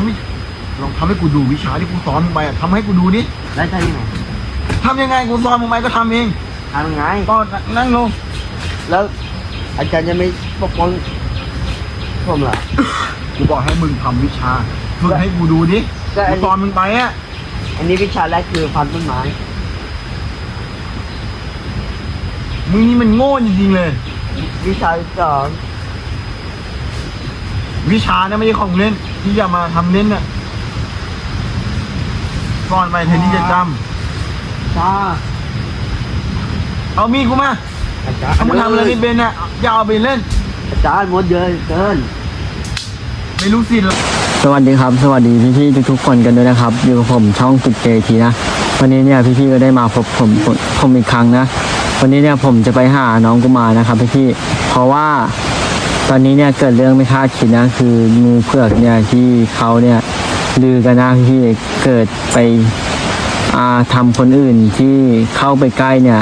ำให้ลองทำให้กูดูวิชาที่กูสอนมึงไปอะทำให้กูดูดิได้ใช่ยังไงทำยังไงกูสอนมึงไปก็ทำเองทำยังไงก็นั่งลง แล้ว อาจารย์จะไม่ปกป้องผมเหรอ กูบอกให้มึงทำวิชาฝึกให้กูดูดิก็อักูนสอนนี้มึงไปอะอันนี้วิชาแรกคือพันต้นไม้ มึงนี่มันโง่จริงๆเลย วิชาที่สองวิชาเนี่ยไม่ใช่ของเล่น ที่จะมาทำเล่นน่ะก่อนไปเทนนี่จะจชาำเอามีดกูมาอาจารย์ถ้ามึงทำอะไรไม่เป็นน่ะอย่าเอาไปเล่น อาจารย์หมดเยอะเกิน ไม่รู้สิหรอก สวัสดีครับ สวัสดีพี่ๆทุกๆคนกันด้วยนะครับ อยู่กับผมช่องสุดเจทีนะ วันนี้เนี่ยพี่ๆก็ได้มาพบผมผมผมอีกครั้งนะ วันนี้เนี่ยผมจะไปหาน้องกุมารนะครับพี่ๆเพราะว่า ตอนนี้เนี่ยเกิดเรื่องไม่คาดคิดนะคืองูเผือกเนี่ยที่เขาเนี่ยลือกันนะพี่เกิดไปอาทำคนอื่นที่เข้าไปใกล้เนี่ย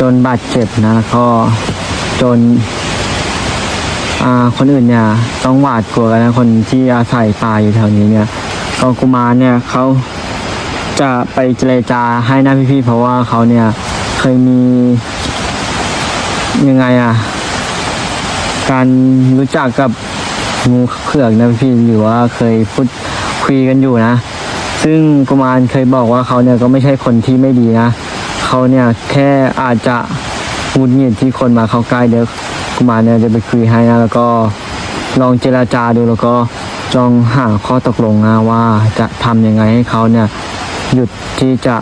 จนบาดเจ็บนะแล้วก็จนคนอื่นเนี่ยต้องหวาดกลัวกันนะคนที่อาศัยป่าอยู่แถวนี้เนี่ยก็กุมารเนี่ยเขาจะไปเจรจาให้นะพี่ๆเพราะว่าเขาเนี่ยเคยมียังไงอะ การรู้จักกับงูเผือกนะพี่หรือว่าเคยพูดคุยกันอยู่นะ ซึ่งกุมารเคยบอกว่าเขาเนี่ยก็ไม่ใช่คนที่ไม่ดีนะเขาเนี่ยแค่อาจจะหงุดหงิดที่คนมาเข้าใกล้เดี๋ยวกุมารเนี่ยจะไปคุยให้นะแล้วก็ลองเจราจาดูแล้วก็จองหาข้อตกลงนะว่าจะทำยังไงให้เขาเนี่ยหยุดที่จะ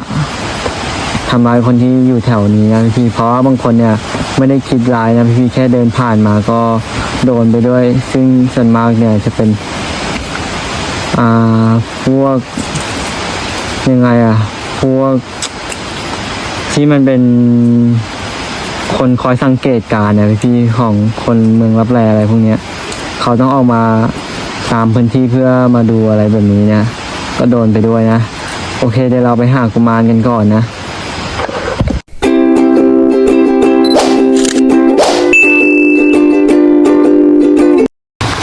ทำร้ายคนที่อยู่แถวนี้นะพี่เพราะว่าบางคนเนี่ย ไม่ได้คิดร้ายนะพี่แค่เดินผ่านมาก็โดนไปด้วย ซึ่งส่วนมากเนี่ยจะเป็นอ่าพวกยังไงอะพวก ที่มันเป็นคนคอยสังเกตการณ์เนี่ยพี่ของคนเมืองรับแลอะไรพวกเนี้ยเขาต้องออกมาตามพื้นที่เพื่อมาดูอะไรแบบนี้เนี่ยก็โดนไปด้วยนะ โอเคเดี๋ยวเราไปหากุมารกันก่อนนะ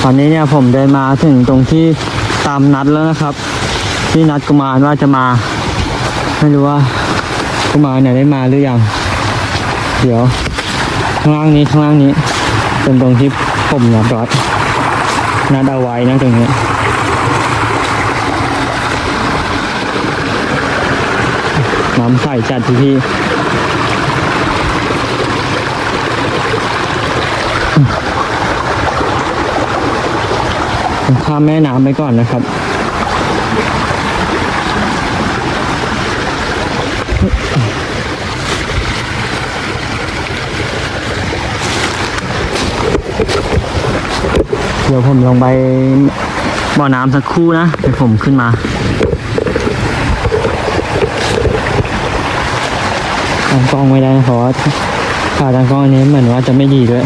อนนี้เนี่ยผมเดินมาถึงตรงที่ตามนัดแล้วนะครับ ที่นัดกุมารว่าจะมาไม่รู้ว่ากุมารเนี่ยได้มาหรือยังเดี๋ยวข้างล่างนี้ข้างล่างนี้ เป็นตรงที่ผมนัดวัดนัดเอาไว้นะตรงนี้น้ำใสจัดที่พี่ ผมข้ามแม่น้ำไปก่อนนะครับ เดี๋ยวผมลงไปบ่อน้ำสักครู่นะเดี๋ยวผมขึ้นมาตั้งกล้องไม่ได้เพราะว่าขาตั้งกล้องอันนี้เหมือนว่าจะไม่ดีด้วย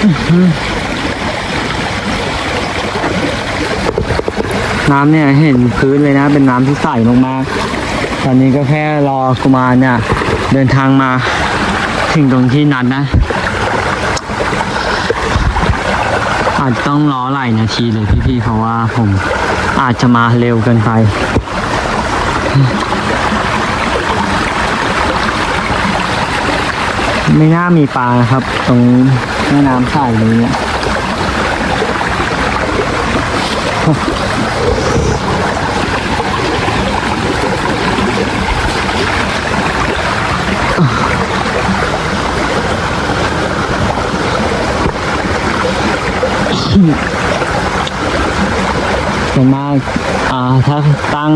น้ำเนี่ยเห็นพื้นเลยนะ เป็นน้ำที่ใสมากๆตอนนี้ก็แค่รอกุมารเนี่ย เดินทางมาถึงตรงที่นัดนะ อาจต้องรอหลายนาทีเลยพี่ๆเพราะว่าผมอาจจะมาเร็วเกินไปไม่น่ามีปลานะครับ ตรง แม่น้ำใสนี้เนี่ยส่วนมากอ่าถ้าตั้ง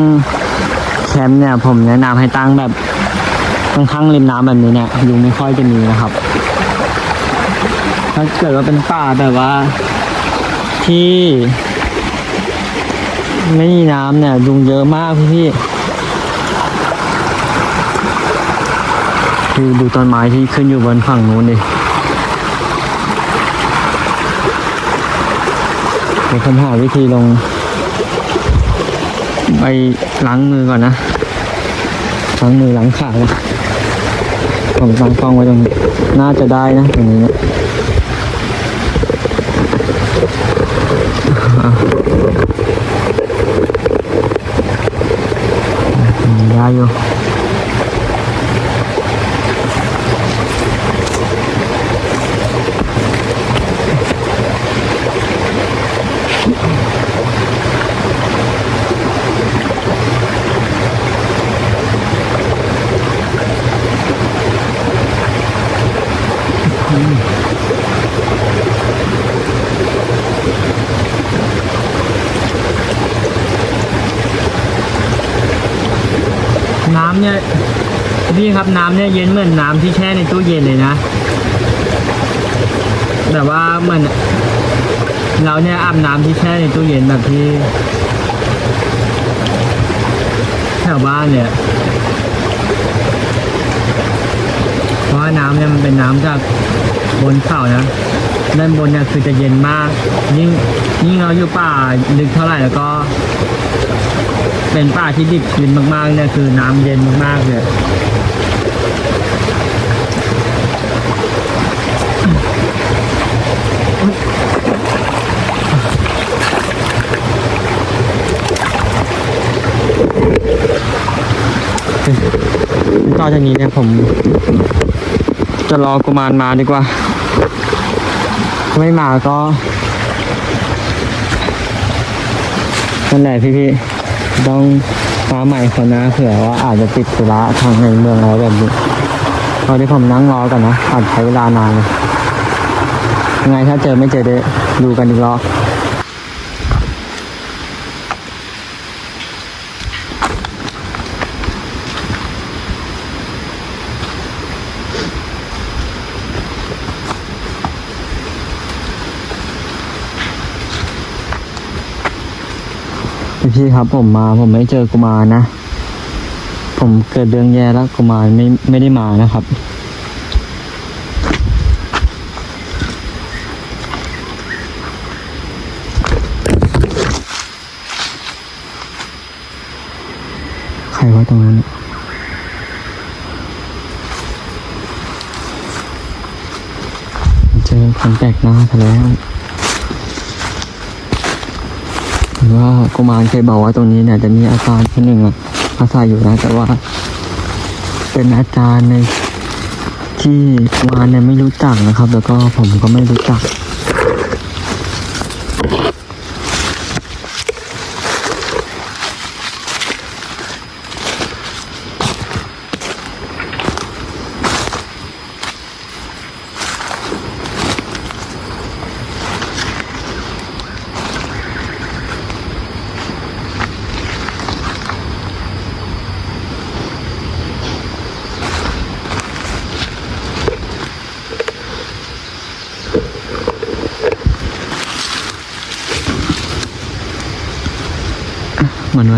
แคมป์เนี่ย ผมแนะนำให้ตั้งแบบข้างๆริมน้ำแบบนี้เนี่ยยุงไม่ค่อยจะมีนะครับ ถ้าเกิดว่าเป็นป่าแบบว่า ที่ไม่มีน้ำเนี่ยยุงเยอะมากพี่ๆดูดูต้นไม้ที่ขึ้นอยู่บนฝั่งนู้นดิเดี๋ยวผมหาวิธีลง ไปล้างมือก่อนนะล้างมือล้างขานะผมตั้งกล้องไว้ตรงนี้น่าจะได้นะตรงนี้เนี่ยอะ ครับน้ำเนี่ยเย็นเหมือนน้ำที่แช่ในตู้เย็นเลยนะแบบว่าเหมือนเราเนี่ยอาบน้ำที่แช่ในตู้เย็นแบบที่แถวบ้านเนี่ยเพราะว่าน้ำเนี่ยมันเป็นน้ำจากบนเขานะด้านบนเนี่ยคือจะเย็นมาก ยิ่งยิ่งเราอยู่ป่าลึกเท่าไหร่แล้วก็ เป็นป่าที่ดิบชื้นมากๆเนี่ยคือน้ำเย็นมากๆเลย ต่อจากนี้เนี่ยผม จะรอกุมารมาดีกว่า ไม่มาก็นั่นแหละพี่ๆต้องฟ้าใหม่คนนะเผื่อว่าอาจจะติดธุระทางในเมืองอะไรแบบนี้ตอนที่ผมนั่งรอกันนะอาจใช้เวลานานเลยยังไงถ้าเจอไม่เจอเดยวดูกันอีกรอบ พี่ครับผมมา ผมไม่เจอกุมารนะ ผมเกิดเรื่องแย่แล้วกุมารไม่ไม่ได้มานะครับ ใครว่าตรงนั้นเจอคนแปลกหน้าซะแล้วเห็น ว่ากุมารเคยบอกว่าตรงนี้เนี่ยจะมีอาจารย์คนหนึ่งอะอาศัยอยู่นะแต่ว่า เป็นอาจารย์ในที่กุมารเนี่ยไม่รู้จักนะครับ แล้วก็ผมก็ไม่รู้จัก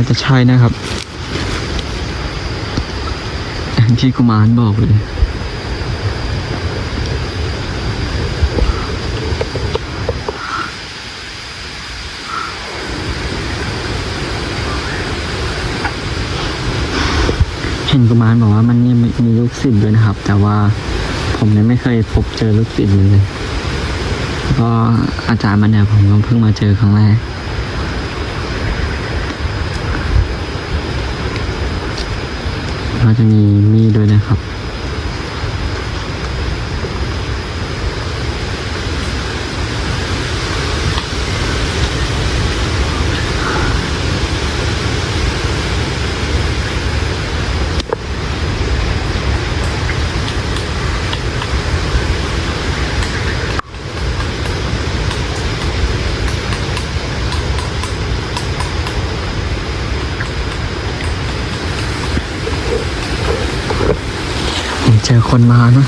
จะใช่นะครับอย่างที่กุมารบอกเลย เห็นกุมารบอกว่ามันเนี่ยมีลูกศิษย์ด้วยนะครับ แต่ว่าผมเนี่ยไม่เคยพบเจอลูกศิษย์เลย ก็อาจารย์มันเนี่ยผมก็เพิ่งมาเจอครั้งแรก ก็จะมีมีดด้วยนะครับ เจอคนมานะ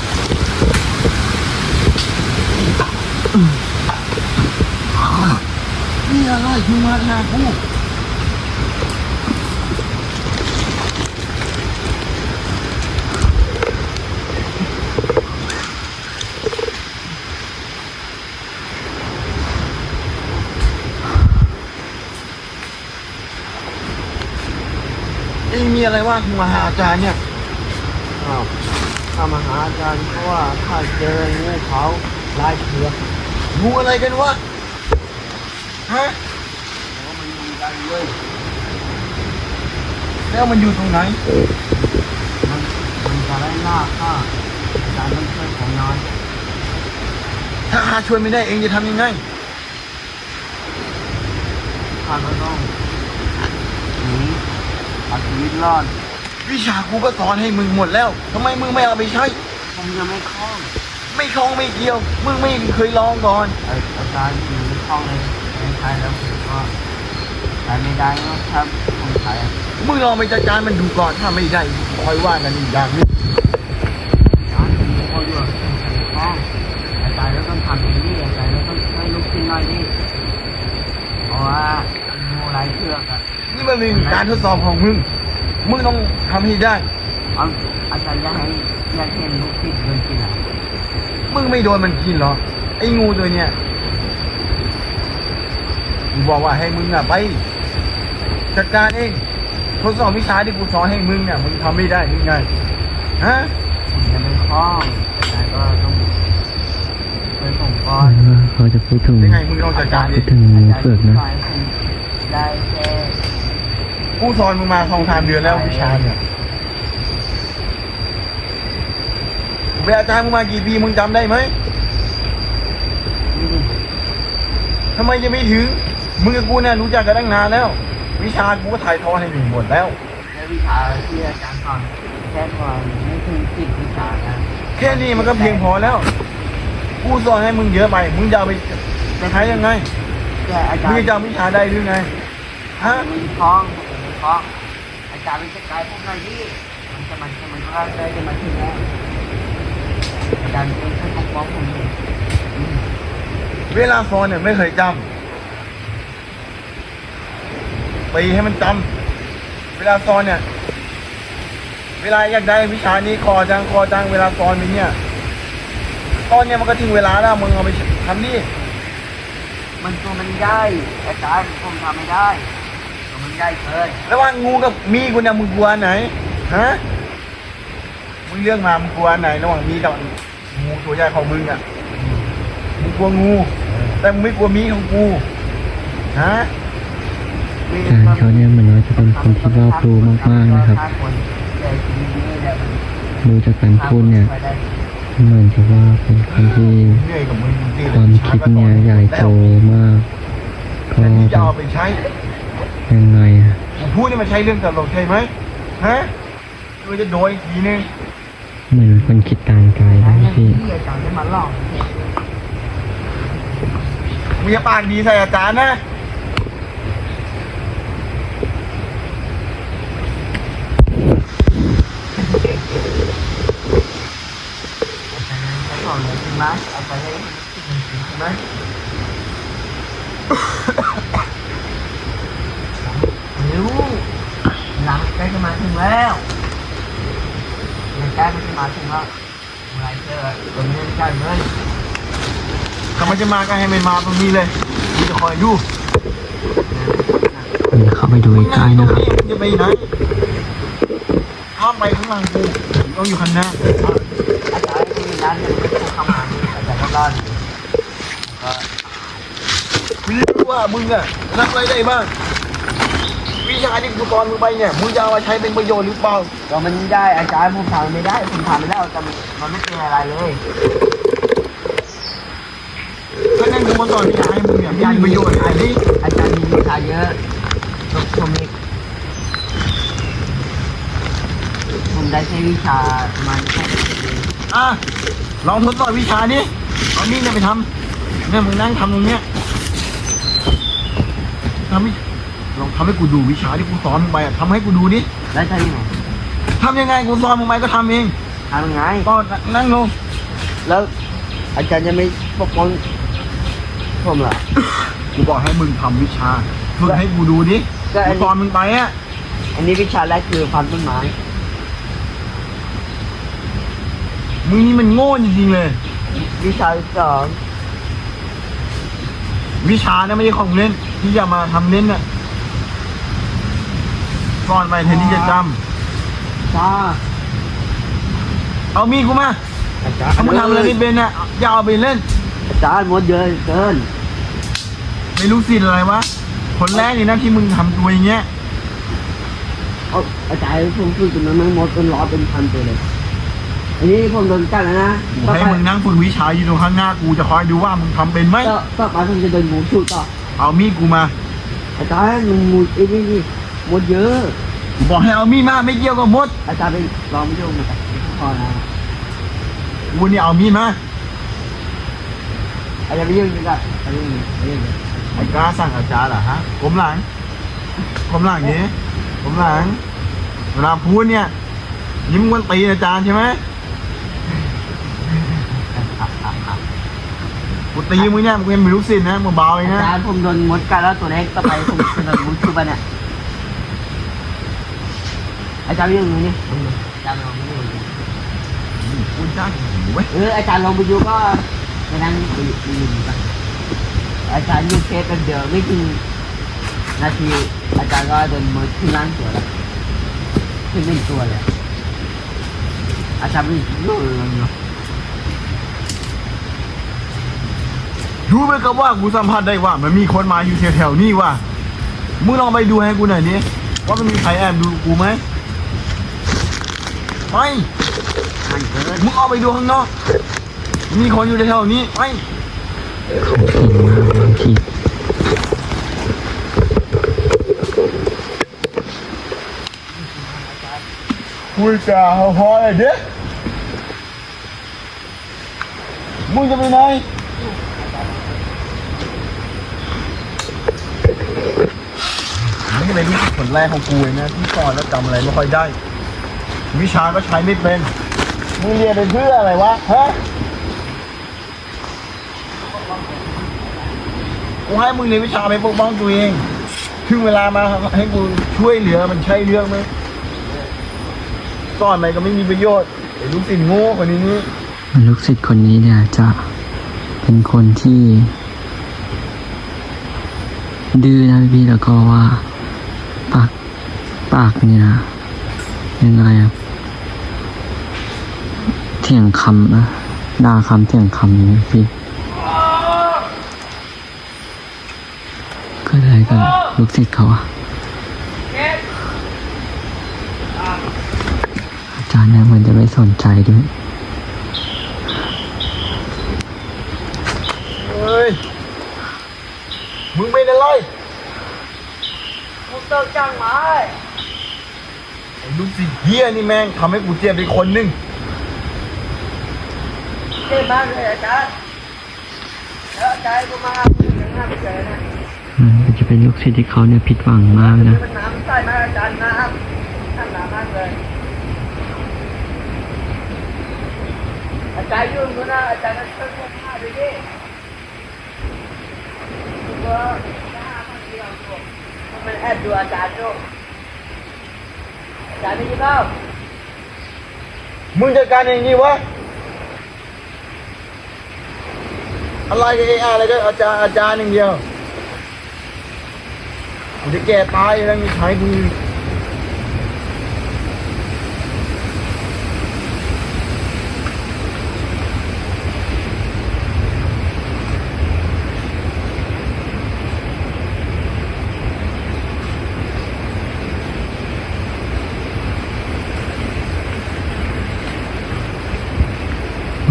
นี่อะไรมึงมาหากูเอ้ยมีอะไรวะมึงมาหาอาจารย์เนี่ยอ้าว ข้ามาหาอาจารย์เพราะว่าข้าเจองูเขาลายเผือกงูอะไรกันวะฮะมันมีกันเว้ยแล้วมันอยู่ตรงไหน มันมันจะไล่ล่าข้าอาจารย์ต้องช่วยผมหน่อยถ้าข้าช่วยไม่ได้เองจะทำยังไงข้าก็ต้องหนีเอาชีวิตรอด วิชากูก็สอนให้มึงหมดแล้วทำไมมึงไม่เอาไปใช้ผมยังไม่คล่องไม่คล้องไม่เกี่ยว มึงไม่เคยลองก่อน เอ่ออาจารย์อยู่ไม่คล่องเลยไม่ใช้แล้วผมก็ใช้ไม่ได้นะครับผมใช้มึงลองไปจัดการมันดูก่อนถ้าไม่ได้คอยว่ากันอีกอย่างหนึงอาจารย์ผมไม่คล่องด้วยผมใช้คล่องอาจารย์ก็ต้องทำอย่างนี้อาจารย์ก็ต้องช่วยลูกศิษย์หน่อยดิเพราะว่างูลายเชือกอะ นี่มันเป็นการทดสอบของมึง มึงต้องทำให้ได้ เอาอาจารย์อยากให้อยากเห็นลูกศิษย์โดนกินอะมึงไม่โดนมันกินหรอกไอ้งูตัวเนี้ยกูบอกว่าให้มึงอะไปจัดการเองทดสอบวิชาที่กูสอนให้มึงเนี่ยมึงทำไม่ได้ยังไงฮะผมยังไม่คล่องอาจารย์ก็ต้องช่วยผมก่อนเขาจะพูดถึงยังไงมึงต้องจัดการเอพูดงถึงงูเผือกนะได้แค่ กูสอนมึงมาสองสามเดือนแล้ววิชาเนี่ยเวลาอาจารย์มึงมากี่ปีมึงจำได้ไหมนี่ดิทำไมจะไม่ถึง มึงกับกูเนี่ยรู้จักกันตั้งนานแล้ว วิชากูก็ถ่ายทอดให้มึงหมดแล้วแค่วิชาที่อาจารย์สอนแค่ก่อนไม่ถึงสิบวิชานะแค่นี้มันก็เพียงพอแล้ว กูสอนให้มึงเยอะไป มึงจะเอาไปใช้ยังไงแต่อาจารมึงย์จะจำวิชาได้หรือไงฮะมันคล้อง มันคล้องอาจารย์เป็นสกายพวกนายที่มันจะมันมันก็ได้จะมาถึงแล้วอาจารย์เป็นช่วยปกป้องผมอยู่เวลาสอนเนี่ยไม่เคยจำไปให้มันจำเวลาสอนเนี่ย เวลาอยากได้วิชานี้คอจังคอจังเวลาสอนไปเนี่ยตอนเนี้ยมันก็ถึงเวลาแล้วมึงเอาไปทำดิมันตัวมันใหญ่อาจารย์ผมทำไม่ได้ตัวมัน ใหญ่เกินระหว่างงูกับมีกูเนี่ยมึงกลัวอันไหนฮะมึงเลือกมามึงกลัวอันไหนระหว่างมีกับงูตัวใหญ่ของมึงอะมึงกลัวงู แต่มึงไม่กลัวมีของกูฮะอาจารย์เขาเนี่ยเหมือนว่าจะเป็นคนที่รอบรู้มากๆนะครับแต่ทีนี้แหละมันดูจากการพูดเนี่ยเหมือนจะว่าเป็นคนที่เหนื่อยกับมึงจริงๆความคิดเนี่ยใหญ่โตมากก็ ยังไงอะผมพูดนี่มันใช้เรื่องตลกใช่ไหมฮะกูจะโดนอีกทีนึงเหมือนคนคิดการไกลนะพี่ที่อาจารย์จะมาหลอกมึงจะปากดีใส่อาจารย์นะอาจารย์จะสอนเลยใช่ไหมอาจารย์ให้คิดจริงๆใช่ไหมเร็วหลังใกล้ จะมาถึงแล้วหลังใกล้มันจะมาถึงแล้วเมื่อไหรเจอตัวนี้ใกล้เลยถ้ามันจะมาก็ให้มันมาตรงนี้เลยมึงจะคอยดูผมจะเข้าไปดูใกล้ๆนะครับมึงจะไปไหนข้ามไปข้างหลังกูต้องอยู่ข้างหน้าอาจารย์ที่ร้านเนี่ยไม่ต้องทำงานอาจารย์ก็รอดก็มึงรู้ว่ามึงอะทำอะไรได้บ้าง วิชาที่กูสอนมึงไปเนี่ยมึงจะเอามาใช้เป็นประโยชน์หรือเปล่าก็มันได้อาจารย์ผมทำไม่ได้ผมทำไม่ได้แต่มันไม่เป็นอะไรเลยถ้านั่นกูมาสอนวิชาให้มึงเนี่ยไม่มีประโยชน์อะไรนี่อาจารย์มีวิชาเยอะผมผมมีผมได้ใช้วิชาประมาณแค่สิบเองอะลองทดสอบวิชานี้เอานี่เนี่ยไปทำเนี่ยมึงนั่งทำตรงเนี้ยทำให้ ลองทำให้กูดูวิชาที่กูสอนมึงไปอะทำให้กูดูดิได้ใช่ยังไงทำยังไงกูสอนมึงไปก็ทำเองทำยังไงก็นั่งลงแล้วอาจารย์จะไม่ปกป้องผมเหรอ กูบอกให้มึงทำวิชาฝึกให้กูดูดิก็อักูนสนี้อนมึงไปอะอันนี้วิชาแรกคือพันต้นไม้มึงนี่มันโง่จริงๆเลย วิชาที่สองวิชานะไม่ใช่ของเล่นที่จะมาทำเล่นน่ะ สอนไปเทนที่จะจจ้าเอามีดกูมาอาจารย์ถ้ามึงทำอะไรไม่เป็นน่ะอย่าเอาไปเล่น อาจารย์หมดเยอะเกินไม่รู้สิทธิ์อะไรวะคนแรกนี่นะที่มึงทำตัวอย่างเงี้ยเอาอาจารย์ผมฝึกจนมันหมดเป็นร้อยเป็นพันตัวเลย อันนี้ผมโดนจัดแล้วนะกูให้มึงนั่งฝึกวิชาอยู่ตรงข้างหน้ากูจะคอยดูว่ามึงทำเป็นไหมต่อต่อไปผมจะโดนหมูชุดต่อเอามีดกูมาอาจารย์มึงหมูไอ้นี่นี่ห มดเยอะกูบอกให้เอามีดมาไม่เกี่ยวกับมด อาจารย์ไปลองไปดูมาพอนะกูนี่เอามีดมาอาจารย์ไปยืนดีกว่าไปยืนไปยืนไอ้กล้าสั่งอาจารย์เหรอฮะผมหลังผมหลังนี้ผมหลังเวลาพูดเนี่ย ยิ้มงวันตีนอาจารย์ใช่ไหมกูตีมึงเนี่ยมึงเป็นไม่รู้สิทธิ์นะมึงเบาเลยอานะจารย์ผมโดนมดกัดแล้วตัวเล็กต่อไปผมจะโดนหมูชุดปะเนี่ยอา จารย์ไปยืนตรงนี้อาจารย์ลองไปดูกูจ้างหูเว้ยเอออาจารย์ลองไปดูก็ไปนั่งไปไปยืนกันอาจารย์ยืนเทปเป็นเดียวไม่ถึงนาทีอาจารย์ก็โดนมือขึ้นล่างตัวแล้วขึ้นเป็นตัวเลยอาจารย์ไปยืนอยู่รู้ไหมครับว่ากูสัมผัสได้ว่า มันมีคนมาอยู่แถวๆนี่ว่ะมึงลองไปดูให้กูหน่อยดิว่ามันมีใครแอบดูกูไหม ไปอ่านเกินมึงเอาไปดูข้างนอก มีคนอยู่แถวๆนี้ไปเขาเก่งมากบางทีคุยจาพอเลยเด็กมึงจะไปไหนนี่เป็นวิธีผลแรกของกูเองนะที่สอนแล้วจำอะไรไม่ค่อยได้ วิชาก็ใช้ไม่เป็นมึงเรียนไปเพื่ออะไรวะฮะกูให้มึงเรียนวิชาไปปกป้องตัวเองถึงเวลามาให้กูช่วยเหลือมันใช่เรื่องไหมสอนไปก็ไม่มีประโยชน์ไอ้ลูกศิษย์โง่คนนี้นี่ลูกศิษย์คนนี้เนี่ยจะเป็นคนที่ ดื้อนะพี่แล้วก็ว่า ปากปากเนี่ยยังไงอะเถียงคำนะด่าคำเถียงคำนี่พี่เก็อะไรกันลูกศิษย์เขาอะอาจารย์เนี่ยเหมันจะไม่สนใจด้วยเฮ้ย มึงเป็นอะไรผมต้องจ้างไม้ไอ้ลูกศิษย์เฮียนี่แม่งทำให้กูเจ็บไปคนหนึง เจ็บมากเลยอาจารย์แล้วอาจารย์ก็มาผมยังห้าเจอนะอืมจะเป็นลูกศิษย์ที่เขาเนี่ยผิดหวังมากนะน้ำใส่มาอาจารย์น้ำท่านน้ำมากเลยอาจารย์ยุ่งก็นะอาจารย์ก็ช่วยพวกข้าด้วยดิก็ข้ามาเดียวตัวมันแอบดูอาจารย์ด้วยอาจารย์ได้ยินเปล่ามึงจัดการอย่างนี้วะ อะไรกับเออะไรก็อาจารย์อาจารย์อย่างเดียวจะแก่ตายแล้วมีใช้กูอี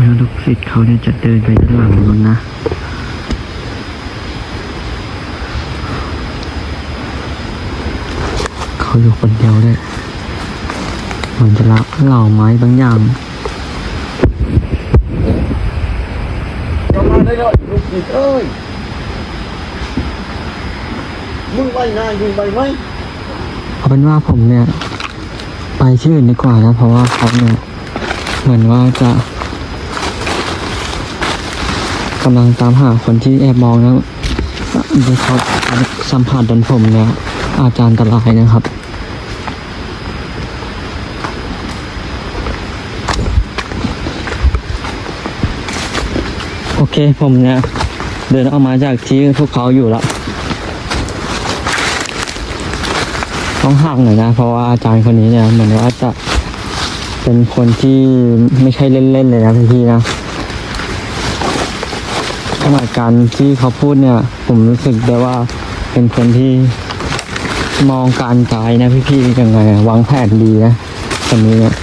กเวลาลูกศิษย์เขาเนี่ยจะเดินไปด้านหลังนู้นนะเขาอยู่คนเดียวเลยเหมือนจะละเหล่าไม้บางอย่างกลับมาได้แล้วลูกศิษย์เอ้ยมึงไปงานมึงไปไหมเอาเป็นว่าผมเนี่ย ไปที่อื่นดีกว่านะ เพราะว่าเขาเนี่ย เหมือนว่าจะ กำลังตามหาคนที่แอบมองนะดูเขาสัมผัสโดนผมเนี่ยอาจารย์อันตรายนะครับโอเคผมเนี่ยเดินออกมาจากที่พวกเขาอยู่แล้ว ต้องห่างหน่อยนะ เพราะว่าอาจารย์คนนี้เนี่ยเหมือนว่าจะเป็นคนที่ไม่ใช่เล่นๆเลยนะพี่ๆนะ นาดการที่เขาพูดเนี่ย ผมรู้สึกได้ว่าเป็นคนที่มองการไกลนะพี่ๆยังไงวางแผนดีนะคนนี้เนี่ย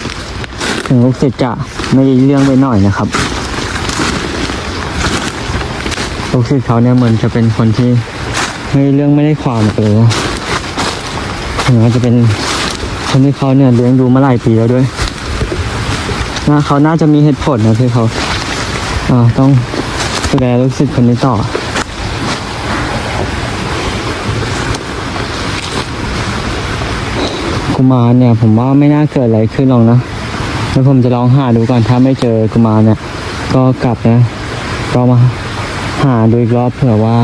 ถึงลูกศิษย์จะไม่เรื่องไปหน่อยนะครับลูกศิษย์เขาเนี่ยเหมือนจะเป็นคนที่ไม่เรื่องไม่ได้ความเลยนะถึงจะเป็นคนที่เขาเนี่ยเลี้ยงดูมาหลายปีแล้วด้วยนะเขาน่าจะมีเหตุผลนะที่เขาต้อง ดูแลลูกศิษย์คนนี้ต่อ กุมารเนี่ย ผมว่าไม่น่าเกิดอะไรขึ้นหรอกนะแล้วผมจะลองหาดูก่อนถ้าไม่เจอกุมารเนี่ย ก็กลับนะก็มาหาดูอีกรอบเผื่อว่า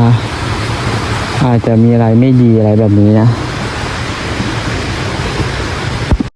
อาจจะมีอะไรไม่ดีอะไรแบบนี้นะ